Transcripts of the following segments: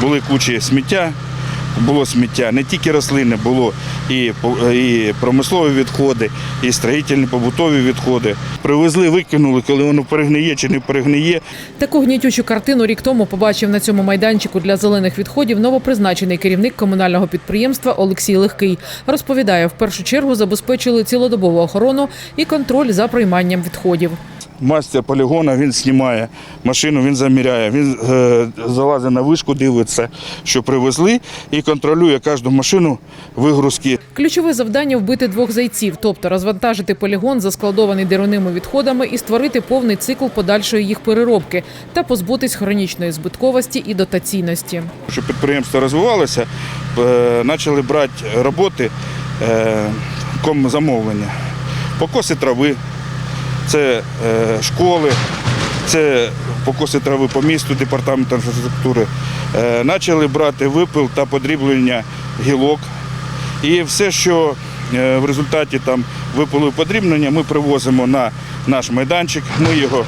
були кучі сміття. Було сміття не тільки рослини, було і, і промислові відходи, і строїтельні побутові відходи. Привезли, викинули, коли воно перегниє чи не перегниє. Таку гнітючу картину рік тому побачив на цьому майданчику для зелених відходів новопризначений керівник комунального підприємства Олексій Легкий. Розповідає, в першу чергу забезпечили цілодобову охорону і контроль за прийманням відходів. Мастер полігона він знімає машину, він заміряє, він е, залазить на вишку, дивиться, що привезли, і контролює кожну машину вигрузки. Ключове завдання вбити двох зайців, тобто розвантажити полігон, заскладований деревними відходами, і створити повний цикл подальшої їх переробки та позбутись хронічної збитковості і дотаційності. Щоб підприємство розвивалося, е, почали брати роботи е, комзамовлення. Покоси трави, це е, школи, це покоси трави по місту, департамент інфраструктури. Е, Почали брати випил та подріблення гілок. І все, що е, в результаті там випилу і подрібнення, ми привозимо на наш майданчик, ми його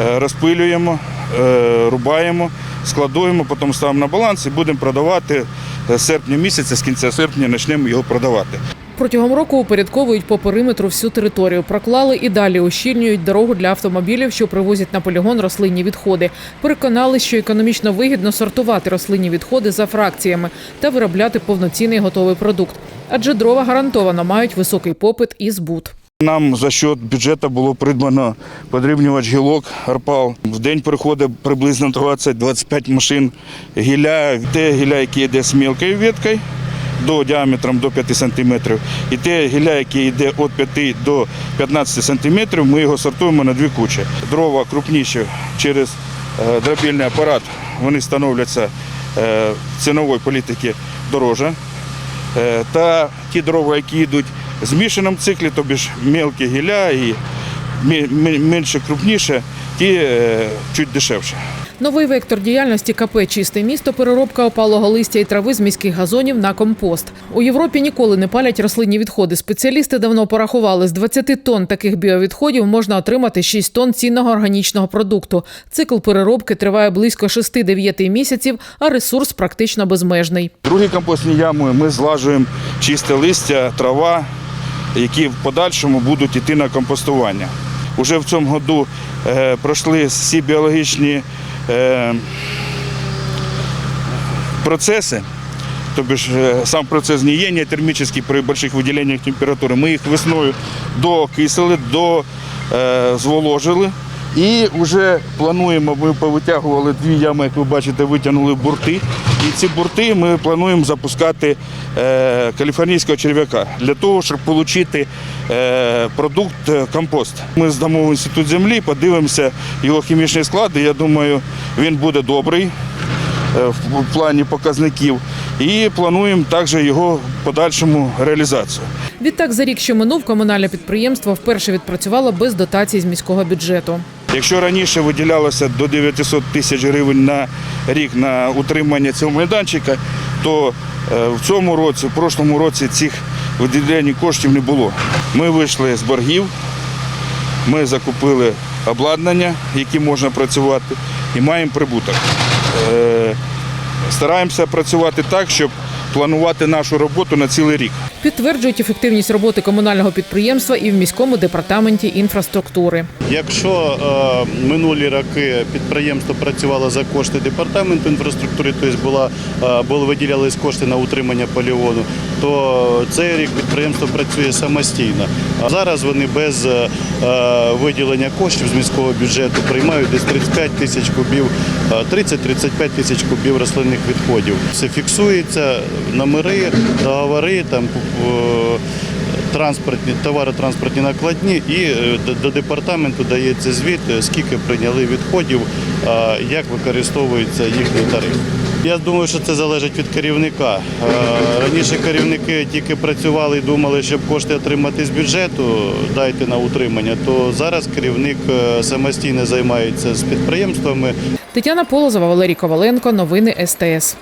е, розпилюємо, е, рубаємо, складуємо, потім ставимо на баланс і будемо продавати з серпня місяця, з кінця серпня почнемо його продавати. Протягом року упорядковують по периметру всю територію. Проклали і далі ущільнюють дорогу для автомобілів, що привозять на полігон рослинні відходи. Переконались, що економічно вигідно сортувати рослинні відходи за фракціями та виробляти повноцінний готовий продукт. Адже дрова гарантовано мають високий попит і збут. Нам за счет бюджету було придбано подрібнювач гілок Арпал. В день приходить приблизно 20-25 машин гілля. Те гілля, яке йде з мілкою веткою до діаметром до 5 см, і те гілля, яке йде від 5 до 15 см, ми його сортуємо на дві кучі. Дрова крупніші через е, дробільний апарат, вони становляться е, цінової політики дороже. Е, та ті дрова, які йдуть в змішаному циклі, тобі ж мелкі гілля і менше крупніше, ті чуть дешевше. Новий вектор діяльності КП Чисте місто переробка опалого листя і трави з міських газонів на компост. У Європі ніколи не палять рослинні відходи. Спеціалісти давно порахували, з 20 тонн таких біовідходів можна отримати 6 тонн цінного органічного продукту. Цикл переробки триває близько 6-9 місяців, а ресурс практично безмежний. Другі компостні ями ми злажуємо чисте листя, трава, які в подальшому будуть йти на компостування. Уже в цьому году е, пройшли всі біологічні е, то бишь е, сам процес гниения термічний при больших виділеннях температури. Ми їх весною докислили, до, е. І вже плануємо, ми повитягували дві ями, як ви бачите, витягнули бурти. І ці бурти ми плануємо запускати е, каліфорнійського черв'яка для того, щоб отримати е, продукт е, компост. Ми здамо в інститут землі, подивимося його хімічний склад. Я думаю, він буде добрий е, в плані показників. І плануємо також його подальшому реалізацію. Відтак, за рік, що минув, комунальне підприємство вперше відпрацювало без дотацій з міського бюджету. Якщо раніше виділялося до 900 тисяч гривень на рік на утримання цього майданчика, то е, в цьому році, в прошлому році цих виділень коштів не було. Ми вийшли з боргів, ми закупили обладнання, яким можна працювати, і маємо прибуток. Е, Стараємося працювати так, щоб планувати нашу роботу на цілий рік. Підтверджують ефективність роботи комунального підприємства і в міському департаменті інфраструктури. Якщо е, минулі роки підприємство працювало за кошти департаменту інфраструктури, тобто була, е, були виділялись кошти на утримання полігону, то цей рік підприємство працює самостійно. А зараз вони без е, е, виділення коштів з міського бюджету приймають десь 35 тисяч кубів, е, 30-35 тисяч кубів рослинних відходів. Все фіксується, номери, договори, там е, транспортні накладні, і е, до- департаменту дається звіт, е, скільки прийняли відходів, як використовується їхній тариф. Я думаю, що це залежить від керівника. Раніше керівники тільки працювали і думали, щоб кошти отримати з бюджету, дайте на утримання. То зараз керівник е, самостійно займається з підприємствами. Тетяна Полозова, Валерій Коваленко. Новини СТС.